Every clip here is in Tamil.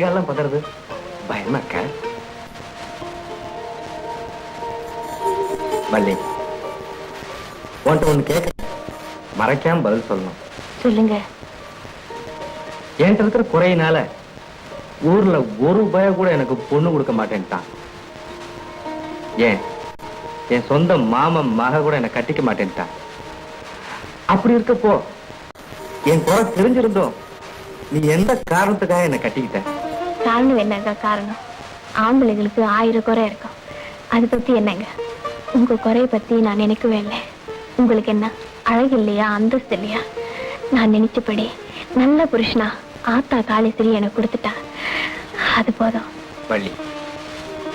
காலெல்லாம் பதறது. பயமா இருக்க? வள்ளி உன்கிட்ட ஒண்ணு கேட்க மறைக்காம பதில் சொல்லணும். சொல்லுங்க. என்கிட்ட இருக்கிற குறையினால ஊர்ல ஒரு பய கூட எனக்கு பொண்ணு கொடுக்க மாட்டேன்ட்டான். ஏன்? என் சொந்த மாமன் மக கூட என்னை கட்டிக்க மாட்டேன்ட்டான். அப்படி இருக்கப்போ என் குறை தெரிஞ்சிருந்தோம் நீ எந்த காரணத்துக்காக என்னை கட்டிக்கிட்ட? காரணம் என்னங்க காரணம் ஆம்பளைங்களுக்கு ஆயிரம் குறை இருக்கும். அதை பத்தி என்னங்க? உங்க குறைய பத்தி நான் நினைக்கவே இல்லை. உங்களுக்கு என்ன அழகு இல்லையா அந்தஸ்து இல்லையா? நான் நினைச்சபடி நல்ல புருஷனா ஆத்தா காளீஸ்வரி எனக்கு கொடுத்துட்டா. அது போதும். வள்ளி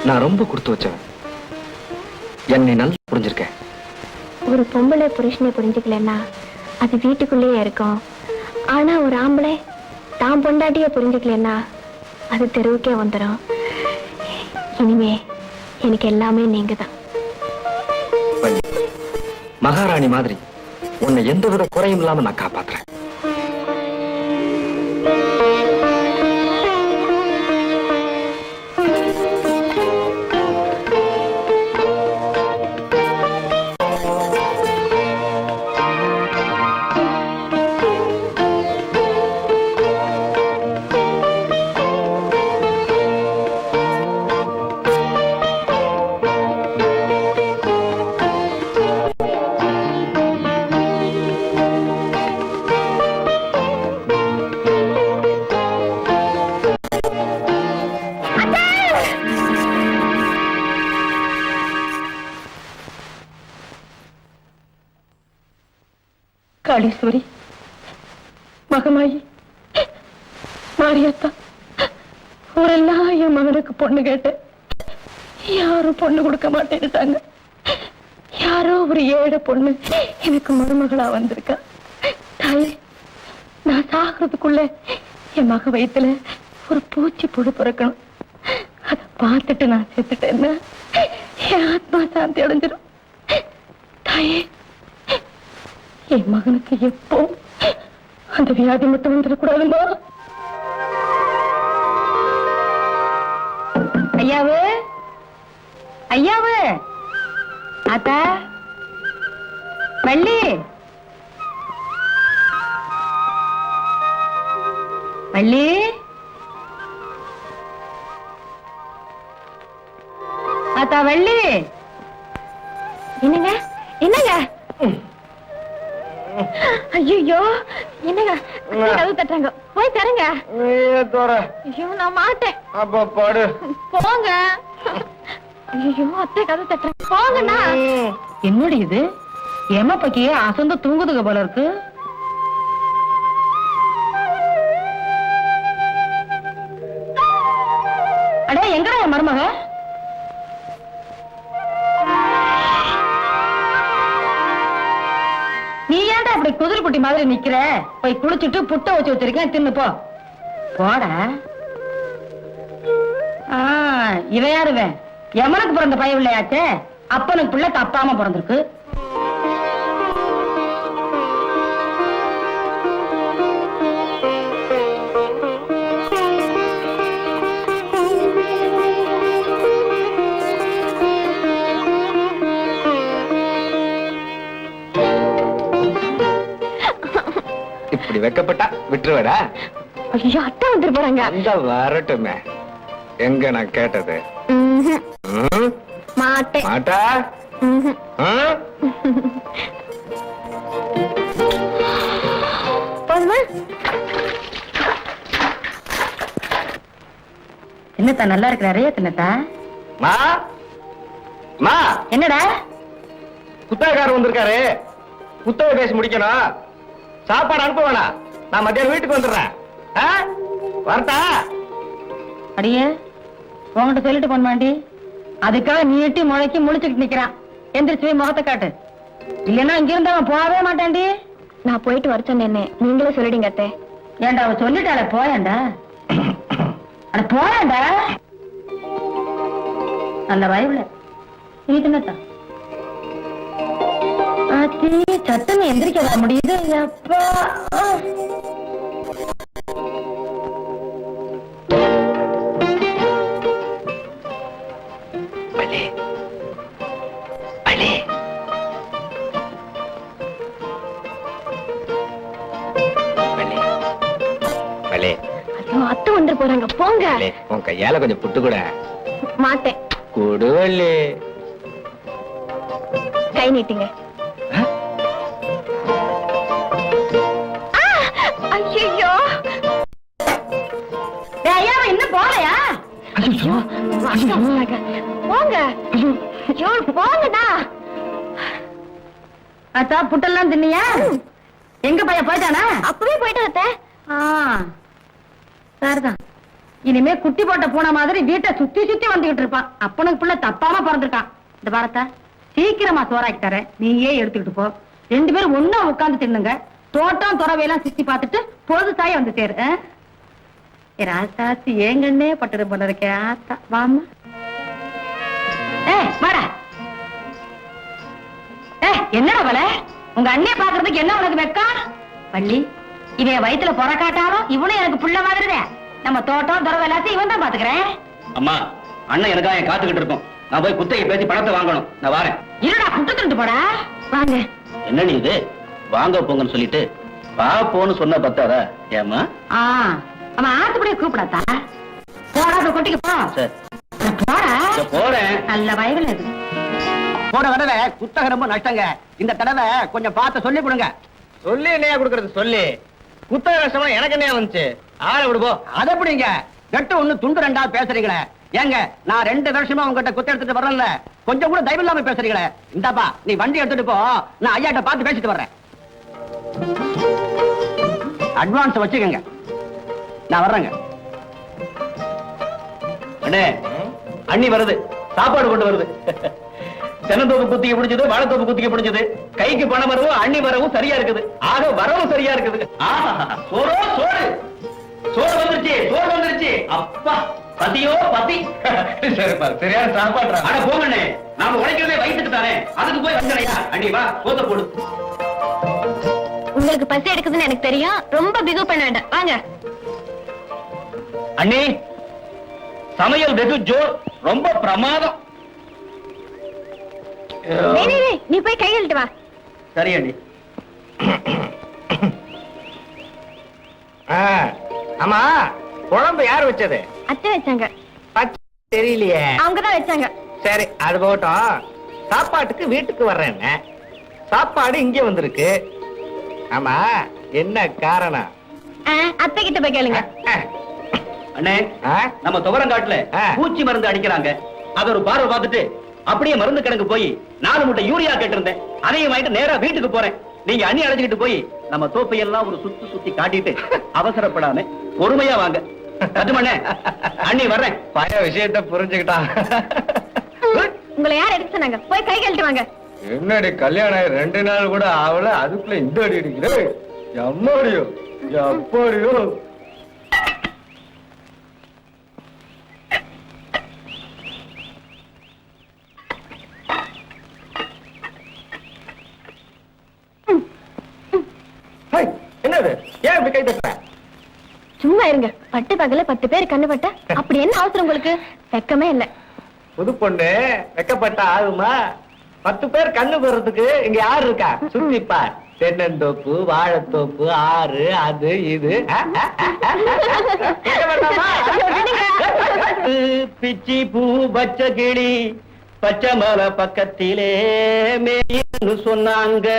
நான் ரொம்ப கொடுத்து வச்சவன். என்னை நல்லா புரிஞ்சிருக்க. ஒரு பொம்பளை புருஷனை புரிஞ்சுக்கலன்னா அது வீட்டுக்குள்ளேயே இருக்கும். ஆனா ஒரு ஆம்பளை தான் பொண்டாட்டிய புரிஞ்சுக்கலன்னா அது தெருவுக்கே வந்துடும் இனிமே எனக்கு எல்லாமே நீங்க தான் மகாராணி மாதிரி உன்னை எந்த வித குறையும் இல்லாம நான் காப்பாத்துறேன். காளீஸ்வரி. மகமாயி மாரியத்தா ஊரெல்லாம் என் மகனுக்கு பொண்ணு கேட்டேன். யாரும் பொண்ணு கொடுக்க மாட்டேன்ட்டாங்க யாரோ ஒரு ஏழை பொண்ணு எனக்கு மருமகளா வந்திருக்கா. தாயே நான் சாகிறதுக்குள்ள என் மக வயித்துல ஒரு பூச்சி புழு பிறக்கணும். அதை பார்த்துட்டு நான் செத்துட்டேன்னா என் ஆத்மா சாந்தி அடைஞ்சிடும் தாயே என் மகனுக்கு எப்போ அந்த வியாதி மட்டும் வந்துடக்கூடாதுமா ஐயாவு? ஐயாவு? ஆத்தா? வள்ளி வள்ளி ஆத்தா வள்ளி தட்டுறாங்க. போய் தரங்க. ஐயோ நான் மாட்டேன். அப்ப பாடு. போங்க. ஐயோ அத்தை கதவு தட்டுறாங்க. போங்கண்ணா. என்னடி இது? ஏமா பக்கியே அசந்து தூங்குதுங்க போல இருக்கு. அடே எங்கடா என் மருமக? அப்படி மாதிரி நிக்கிற? போய் குளிச்சுட்டு புட்ட வச்சு வச்சிருக்கேன் தின்னு போ. போடா. இவன் யாருவன் எமனுக்கு பிறந்த பையன் இல்லையாச்சே? அப்பனுக்கு பிள்ளை தப்பாம பிறந்திருக்கு. இப்படி வெக்கப்பட்டா விட்டுருவேடா. ஐயோ அத்தை வந்துட்டு போறாங்க. அந்த வரட்டுமே. எங்க நான் கேட்டது? மாட்டேன் மாட்டா? போதுமா? என்னத்தா நல்லா இருக்கிறாரே தின்னத்தா மா? மா? என்னடா? புத்தகக்காரர் வந்திருக்காரு. புத்தக பேசி முடிக்கணும். சாப்பாடு அனுப்ப வேணாம். நான் மத்தியானம் வீட்டுக்கு வந்துடுறேன். ஆ? வரட்டா? அடியே உன்கிட்ட சொல்லிட்டு போன்மாண்டி அதுக்காக நீட்டி முளைக்கி முழிச்சுக்கிட்டு நிக்கிறான். எந்திரிச்சு போய் முகத்தை காட்டு. இல்லைன்னா இங்க இருந்து அவன் போகவே மாட்டான்டி நான் போயிட்டு வர சொன்னேன்னு நீங்களே சொல்லிடுங்க அத்தை. ஏண்டா அவ சொல்லிட்டாள போயேண்டா? அட போயேண்டா? நல்ல வாயுல நீ தின்னத்தா? சத்தம் எந்திரிக்க வர முடியுது அப்பா அத்தை வந்து போறாங்க. போங்க. உன் கையால கொஞ்சம் புட்டு கூட. மாட்டேன். கொடுவல்லே கை நீட்டுங்க. இன்னும் போலையா போங்க. ஐயோ போங்கடா. அத்தா புட்டெல்லாம் தின்னியா? எங்க பையன் போயிட்டானா? அப்பவே போயிட்டு அத்தை. ஆ, சரிதான். இனிமே குட்டி போட்ட பூனை மாதிரி வீட்டை சுத்தி சுத்தி வந்துகிட்டு இருப்பான். அப்பனுக்கு புள்ள தப்பாம பிறந்திருக்கான். இந்த பாரத்தா சீக்கிரமா சோறாக்கி தரேன். நீயே எடுத்துக்கிட்டு போ. ரெண்டு பேரும் ஒண்ணா உட்கார்ந்து தின்னுங்க. தோட்டம் துறவையெல்லாம் சுத்தி பார்த்துட்டு பொழுது தாய் வந்து சேரு ராசாத்தி ஏங்கண்ணே பட்டுரு போல இருக்கே ஆத்தா. வாமா ஏ வாடா. ஏ என்னடா போல உங்க அண்ணிய பாக்குறதுக்கு என்ன உனக்கு வெக்கம்? வள்ளி இவன் வயித்துல பொறக்காட்டாலும் இவனும் எனக்கு புள்ள மாதிரிதே நம்ம தோட்டம் துறவு எல்லாத்தையும் இவன் தான் பாத்துக்கிறேன் அம்மா அண்ணன் எனக்காக என் காத்துக்கிட்டு இருக்கோம். நான் போய் குத்தகை பேசி பணத்தை வாங்கணும். நான் வரேன். இருடா புட்டு திண்டு போடா. வாங்க. என்ன நீ இது? வாங்க போங்கன்னு சொல்லிட்டு வா போன்னு சொன்ன பத்தாதா? ஏம்மா? ஆ. அவன் ஆத்துப்படியே கூப்பிடாதா போடா போய் கொட்டிக்கு போ. சரி. போடா போறேன். நல்ல வயதுல இது போன தடவை குத்தகை ரொம்ப நஷ்டங்க. இந்த தடவை கொஞ்சம் பார்த்து சொல்லி கொடுங்க. சொல்லி என்னையா கொடுக்கறது? சொல்லி. குத்தக கஷ்டமா எனக்கு என்ன வந்துச்சு? ஆளை விடுபோ அதை எப்படிங்க கெட்டு ஒண்ணு துண்டு ரெண்டா பேசுறீங்களே. ஏங்க நான் ரெண்டு வருஷமா உங்ககிட்ட குத்த எடுத்துட்டு வரல கொஞ்சம் கூட தயவு இல்லாம பேசுறீங்களே. இந்தாப்பா நீ வண்டி எடுத்துட்டு போ. நான் ஐயாட்ட பார்த்து பேசிட்டு வர்றேன். அட்வான்ஸ் வச்சுக்கோங்க. நான் வர்றேங்க. அண்ணே அண்ணி வருது. சாப்பாடு கொண்டு வருது. தென்னந்தோப்பு குத்திக்க பிடிச்சது வாழைத்தோப்பு குத்திக்க பிடிச்சது கைக்கு பணம் வரவும் அண்ணி வரவும் சரியா இருக்குது. ஆக வரவும் சரியா இருக்குது. ஆஹா சோறோ சோறு. சோறு வந்துருச்சு சோறு வந்துருச்சு. அப்பா பத்தியோ பத்தி சரிப்பா சரியான சாப்பாடு அட போங்கண்ணே. நாம உழைக்கிறதே வயிற்றுக்கு தானே. அதுக்கு போய் வந்தனையா அண்ணி வா சோத்த போடு. உங்களுக்கு பசி எடுக்குதுன்னு எனக்கு தெரியும். ரொம்ப பிகு பண்ண வேண்டாம். வாங்க. அண்ணி சமையல் வெகு ஜோர் ரொம்ப பிரமாதம். டேய், டேய், டேய், நீ போய் கை கழுட்டு வா. சரி அண்ணி. ஆமா குழம்பு யார் வச்சது? அத்தை வச்சாங்க. தெரியலையே. அவங்க தான் வச்சாங்க. சரி அது போகட்டும். சாப்பாட்டுக்கு வீட்டுக்கு வர்றேன். சாப்பாடு இங்க வந்திருக்கு. ஆமா என்ன காரணம்? ஆ, அத்தை கிட்ட போய் கேளுங்க. அண்ணே? நம்ம துவரங்காட்டுல. பூச்சி மருந்து அடிக்கிறாங்க. அத ஒரு பார்வை பார்த்துட்டு அப்படியே மருந்து கிடங்கு போய் நாலு மூட்டை யூரியா கேட்டிருந்தேன். அதையும் வாங்கிட்டு நேரா வீட்டுக்கு போறேன். நீங்க அண்ணி அழைச்சிக்கிட்டு போய் நம்ம தோப்பை எல்லாம் ஒரு சுத்தி சுத்தி காட்டிட்டு அவசரப்படாம பொறுமையா வாங்க. அண்ணி வர்றேன். பய விஷயத்த புரிஞ்சுக்கிட்டான் உங்களை யார் சொன்னாங்க? போய் கை கழுட்டு வாங்க. என்னடி கல்யாணம் ரெண்டு நாள் கூட ஆகல அதுக்குள்ள இந்த அடி அடிக்கிறே எம்மாடியோ? எப்படியோ ஹை, என்னது ஏன் இப்படி கை தட்டுற சும்மா இருங்க பட்டு பகல பத்து பேர் கண்ணு பட்ட அப்படி என்ன அவசரம் உங்களுக்கு? வெக்கமே இல்ல. புது பொண்ணு வெக்கப்பட்டா ஆகுமா? பத்து பேர் கண்ணு போடுறதுக்கு இங்க யாரு இருக்கா? சுத்தி பார். தென்னந்தோப்பு வாழைத்தோப்பு ஆறு அது இது? பிச்சி பூ பச்சை கிளி பச்சை மலை பக்கத்திலே மேயின்னு சொன்னாங்க.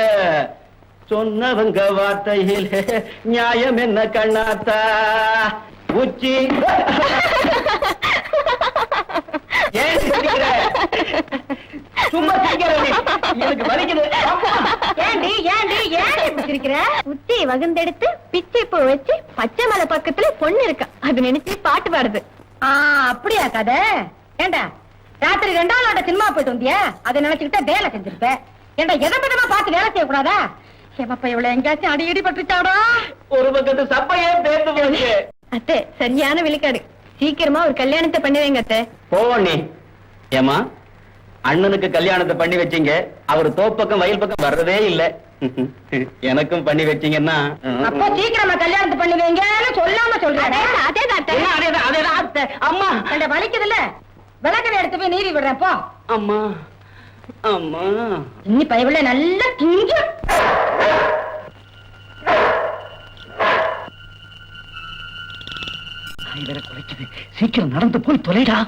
சொன்னவங்க வார்த்தையிலே நியாயம் என்ன கண்ணாத்தா? உச்சி ஏன் சிரிக்கிற? சும்மா சிரிக்கிற நீ. எனக்கு வலிக்குது. அம்மா. ஏண்டி ஏண்டி ஏன் இப்படி சிரிக்கிற? உச்சி வகுந்தெடுத்து பிச்சை பூ வச்சு பச்சை மலை பக்கத்துல பொண்ணு இருக்கா. அது நினைச்சு பாட்டு பாடுது. ஆ அப்படியா கதை? ஏண்டா ராத்திரி ரெண்டாவது நாட்ட சினிமா போயிட்டு வந்தியா? அதை நினைச்சுக்கிட்ட வேலை செஞ்சிருப்ப. ஏண்டா எதை பதமா பார்த்து வேலை செய்யக்கூடாதா? ஏமாப்பா இவ்வளவு எங்கேயாச்சும் அடி இடி பட்டுச்சாடா ஒரு பக்கத்து சப்பையே பேர்ந்து போச்சு. அத்தை சரியான விழிக்காடு. சீக்கிரமா ஒரு கல்யாணத்தை பண்ணி வைங்க அத்தை நீ ஏமா அண்ணனுக்கு கல்யாணத்தை பண்ணி வச்சீங்க. அவர் தோப்பக்கம் வயல் பக்கம் வர்றதே இல்ல. எனக்கும் பண்ணி வச்சீங்கன்னா அப்போ சீக்கிரமா கல்யாணத்தை பண்ணி வைங்கன்னு சொல்லாம சொல்றேன் என்ன, அதேதான், அதேதான், அத்தை. அம்மா. கண்ட வலிக்குதுல்ல. விளக்கனை எடுத்து போய் நீவி விடுறேன் போ. அம்மா. அம்மா. இன்னி பயவுல நல்லா கிஞ்சு நாய் வேற குறைக்குது சீக்கிரம் நடந்து போய் தொலைடா.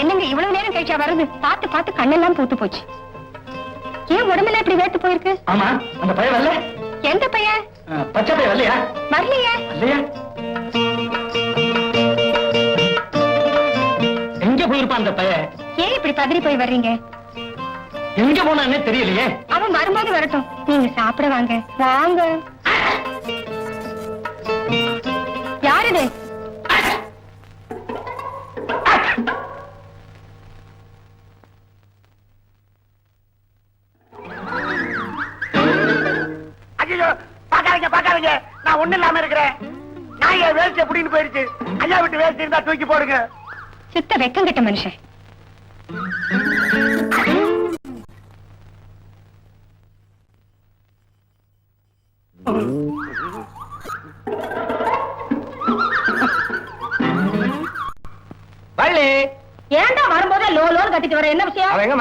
என்னங்க இவ்வளவு நேரம் கழிச்சா வருது பார்த்து பார்த்து கண்ணெல்லாம் பூத்து போச்சு. ஏன் உடம்பெல்லாம் இப்படி வேத்து போயிருக்கு? ஆமா அந்த பையன் வரல. எந்த பையன்? பச்சை பையன் வரலையா? வரலையே. இல்லையா போயிருப்பான் அந்த பையன் ஏன் இப்படி பதறி போய் வர்றீங்க? எங்க போனான்னே தெரியலையே. அவன் வரும்போது வரட்டும். நீங்க சாப்பிட வாங்க. வாங்க. யார் இது? ஐயோ பாக்காதீங்க பாக்காதீங்க நான் ஒண்ணு இல்லாம இருக்கிறேன். நாய் வேஸ்ட் எப்படின்னு போயிடுச்சு. ஐயா விட்டு வேஸ்ட் இருந்தா தூக்கி போடுங்க. சுத்த வெக்கம் கெட்ட மனுஷன். வள்ளி ஏன்டா வரும்போதே லோ லோன் கட்டிட்டு வர? என்ன விஷயம்? விளக்க